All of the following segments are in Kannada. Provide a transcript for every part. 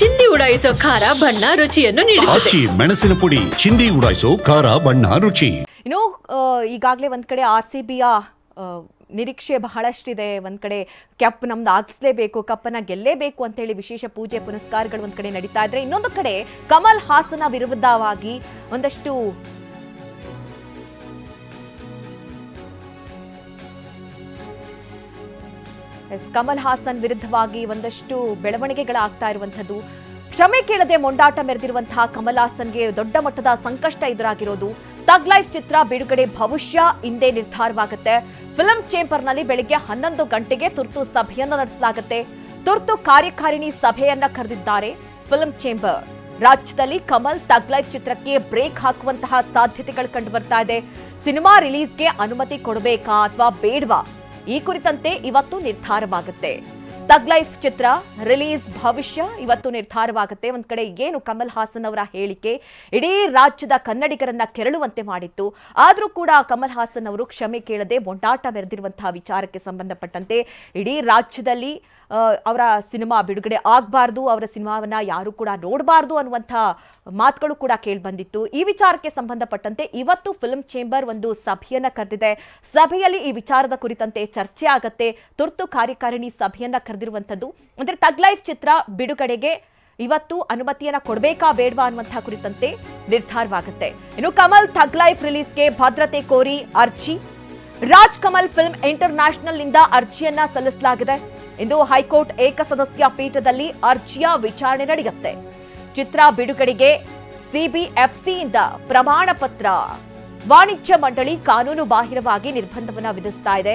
ಚಿಂದಿ ಉಡಾಯಿಸೋ ಖಾರ ಬಣ್ಣ ರುಚಿಯನ್ನು ನೀಡುತ್ತದೆ. ಆಚಿ ಮೆಣಸಿನ ಪುಡಿ ಚಿಂದಿ ಉಡಾಯಿಸೋ ಖಾರ ಬಣ್ಣ ರುಚಿ. ಇನ್ನು ಈಗಾಗಲೇ ಒಂದು ಕಡೆ ಆರ್ ಸಿ ಬಿಯ ನಿರೀಕ್ಷೆ ಬಹಳಷ್ಟಿದೆ. ಒಂದು ಕಡೆ ಕೆಪ್ ನಮ್ದು ಆಗಿಸ್ಲೇಬೇಕು ಕಪ್ಪನ್ನ ಗೆಲ್ಲೇಬೇಕು ಅಂತೇಳಿ ವಿಶೇಷ ಪೂಜೆ ಪುನಸ್ಕಾರಗಳು ಒಂದ್ ಕಡೆ ನಡೀತಾ ಇದ್ರೆ ಇನ್ನೊಂದು ಕಡೆ ಕಮಲ್ ಹಾಸನ ವಿರುದ್ಧವಾಗಿ ಒಂದಷ್ಟು ಎಸ್, ಕಮಲ್ ಹಾಸನ್ ವಿರುದ್ಧವಾಗಿ ಒಂದಷ್ಟು ಬೆಳವಣಿಗೆಗಳಾಗ್ತಾ ಇರುವಂಥದ್ದು. ಕ್ಷಮೆ ಕೇಳದೆ ಮೊಂಡಾಟ ಮೆರೆದಿರುವಂತಹ ಕಮಲ್ ಹಾಸನ್ಗೆ ದೊಡ್ಡ ಮಟ್ಟದ ಸಂಕಷ್ಟ ಎದುರಾಗಿರೋದು. ತಗ್ ಲೈಫ್ ಚಿತ್ರ ಬಿಡುಗಡೆ ಭವಿಷ್ಯ ಇಂದೇ ನಿರ್ಧಾರವಾಗುತ್ತೆ. ಫಿಲಂ ಚೇಂಬರ್ನಲ್ಲಿ ಬೆಳಿಗ್ಗೆ ಹನ್ನೊಂದು ಗಂಟೆಗೆ ತುರ್ತು ಸಭೆಯನ್ನು ನಡೆಸಲಾಗುತ್ತೆ. ತುರ್ತು ಕಾರ್ಯಕಾರಿಣಿ ಸಭೆಯನ್ನ ಕರೆದಿದ್ದಾರೆ ಫಿಲಂ ಚೇಂಬರ್. ರಾಜ್ಯದಲ್ಲಿ ಕಮಲ್ ತಗ್ ಲೈಫ್ ಚಿತ್ರಕ್ಕೆ ಬ್ರೇಕ್ ಹಾಕುವಂತಹ ಸಾಧ್ಯತೆಗಳು ಕಂಡು ಬರ್ತಾ ಇದೆ. ಸಿನಿಮಾ ರಿಲೀಸ್ಗೆ ಅನುಮತಿ ಕೊಡಬೇಕಾ ಅಥವಾ ಬೇಡವಾ? ಈ ಕುರಿತಂತೆ ಇವತ್ತು ನಿರ್ಧಾರವಾಗುತ್ತೆ. ತಗ್ ಲೈಫ್ ಚಿತ್ರ ರಿಲೀಸ್ ಭವಿಷ್ಯ ಇವತ್ತು ನಿರ್ಧಾರವಾಗುತ್ತೆ. ಒಂದ್ ಕಡೆ ಏನು ಕಮಲ್ ಹಾಸನ್ ಅವರ ಹೇಳಿಕೆ ಇಡೀ ರಾಜ್ಯದ ಕನ್ನಡಿಗರನ್ನ ಕೆರಳುವಂತೆ ಮಾಡಿತ್ತು. ಆದರೂ ಕೂಡ ಕಮಲ್ ಹಾಸನ್ ಅವರು ಕ್ಷಮೆ ಕೇಳದೆ ಬೊಂಡಾಟ ಮೆರೆದಿರುವಂತಹ ವಿಚಾರಕ್ಕೆ ಸಂಬಂಧಪಟ್ಟಂತೆ ಇಡೀ ರಾಜ್ಯದಲ್ಲಿ ಅವರ ಸಿನಿಮಾ ಬಿಡುಗಡೆ ಆಗಬಾರ್ದು, ಅವರ ಸಿನಿಮಾವನ್ನು ಯಾರು ಕೂಡ ನೋಡಬಾರ್ದು ಅನ್ನುವಂಥ ಮಾತುಗಳು ಕೂಡ ಕೇಳಿಬಂದಿತ್ತು ಈ ವಿಚಾರಕ್ಕೆ ಸಂಬಂಧಪಟ್ಟಂತೆ ಇವತ್ತು ಫಿಲ್ಮ್ ಚೇಂಬರ್ ಒಂದು ಸಭೆಯನ್ನ ಕರೆದಿದೆ. ಸಭೆಯಲ್ಲಿ ಈ ವಿಚಾರದ ಕುರಿತಂತೆ ಚರ್ಚೆ ಆಗತ್ತೆ. ತುರ್ತು ಕಾರ್ಯಕಾರಿಣಿ ಸಭೆಯನ್ನ ಕರೆದಿರುವಂಥದ್ದು. ಅಂದರೆ ತಗ್ ಲೈಫ್ ಚಿತ್ರ ಬಿಡುಗಡೆಗೆ ಇವತ್ತು ಅನುಮತಿಯನ್ನ ಕೊಡಬೇಕಾ ಬೇಡವಾ ಅನ್ನುವಂಥ ಕುರಿತಂತೆ ನಿರ್ಧಾರವಾಗುತ್ತೆ. ಇನ್ನು ಕಮಲ್ ಥಗ್ ಲೈಫ್ ರಿಲೀಸ್ಗೆ ಭದ್ರತೆ ಕೋರಿ ಅರ್ಜಿ. ರಾಜ್ ಕಮಲ್ ಫಿಲ್ಮ್ ಇಂಟರ್ನ್ಯಾಷನಲ್ನಿಂದ ಅರ್ಜಿಯನ್ನ ಸಲ್ಲಿಸಲಾಗಿದೆ. ಇಂದು ಹೈಕೋರ್ಟ್ ಏಕಸದಸ್ಯ ಪೀಠದಲ್ಲಿ ಅರ್ಜಿಯ ವಿಚಾರಣೆ ನಡೆಯುತ್ತೆ. ಚಿತ್ರ ಬಿಡುಗಡೆಗೆ ಸಿಬಿಎಫ್ಸಿಯಿಂದ ಪ್ರಮಾಣ ಪತ್ರ. ವಾಣಿಜ್ಯ ಮಂಡಳಿ ಕಾನೂನು ಬಾಹಿರವಾಗಿ ನಿರ್ಬಂಧವನ್ನು ವಿಧಿಸ್ತಾ ಇದೆ.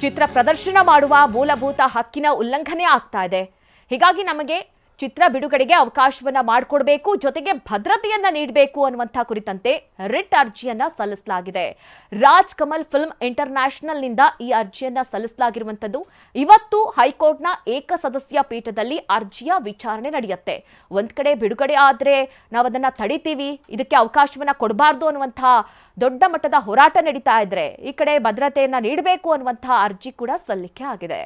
ಚಿತ್ರ ಪ್ರದರ್ಶನ ಮಾಡುವ ಮೂಲಭೂತ ಹಕ್ಕಿನ ಉಲ್ಲಂಘನೆ ಆಗ್ತಾ ಇದೆ. ಹೀಗಾಗಿ ನಮಗೆ ಚಿತ್ರ ಬಿಡುಗಡೆಗೆ ಅವಕಾಶವನ್ನ ಮಾಡಿಕೊಡ್ಬೇಕು, ಜೊತೆಗೆ ಭದ್ರತೆಯನ್ನ ನೀಡಬೇಕು ಅನ್ನುವಂಥ ಕುರಿತಂತೆ ರಿಟ್ ಅರ್ಜಿಯನ್ನ ಸಲ್ಲಿಸಲಾಗಿದೆ. ರಾಜ್ ಕಮಲ್ ಫಿಲ್ಮ್ ಇಂಟರ್ನ್ಯಾಷನಲ್ನಿಂದ ಈ ಅರ್ಜಿಯನ್ನ ಸಲ್ಲಿಸಲಾಗಿರುವಂತದ್ದು ಇವತ್ತು ಹೈಕೋರ್ಟ್ನ ಏಕಸದಸ್ಯ ಪೀಠದಲ್ಲಿ ಅರ್ಜಿಯ ವಿಚಾರಣೆ ನಡೆಯುತ್ತೆ. ಒಂದ್ ಕಡೆ ಬಿಡುಗಡೆ ಆದ್ರೆ ನಾವು ಅದನ್ನ ತಡಿತೀವಿ, ಇದಕ್ಕೆ ಅವಕಾಶವನ್ನ ಕೊಡಬಾರ್ದು ಅನ್ನುವಂಥ ದೊಡ್ಡ ಮಟ್ಟದ ಹೋರಾಟ ನಡೀತಾ ಇದ್ರೆ ಈ ಕಡೆ ಭದ್ರತೆಯನ್ನ ನೀಡಬೇಕು ಅನ್ನುವಂತಹ ಅರ್ಜಿ ಕೂಡ ಸಲ್ಲಿಕೆ ಆಗಿದೆ.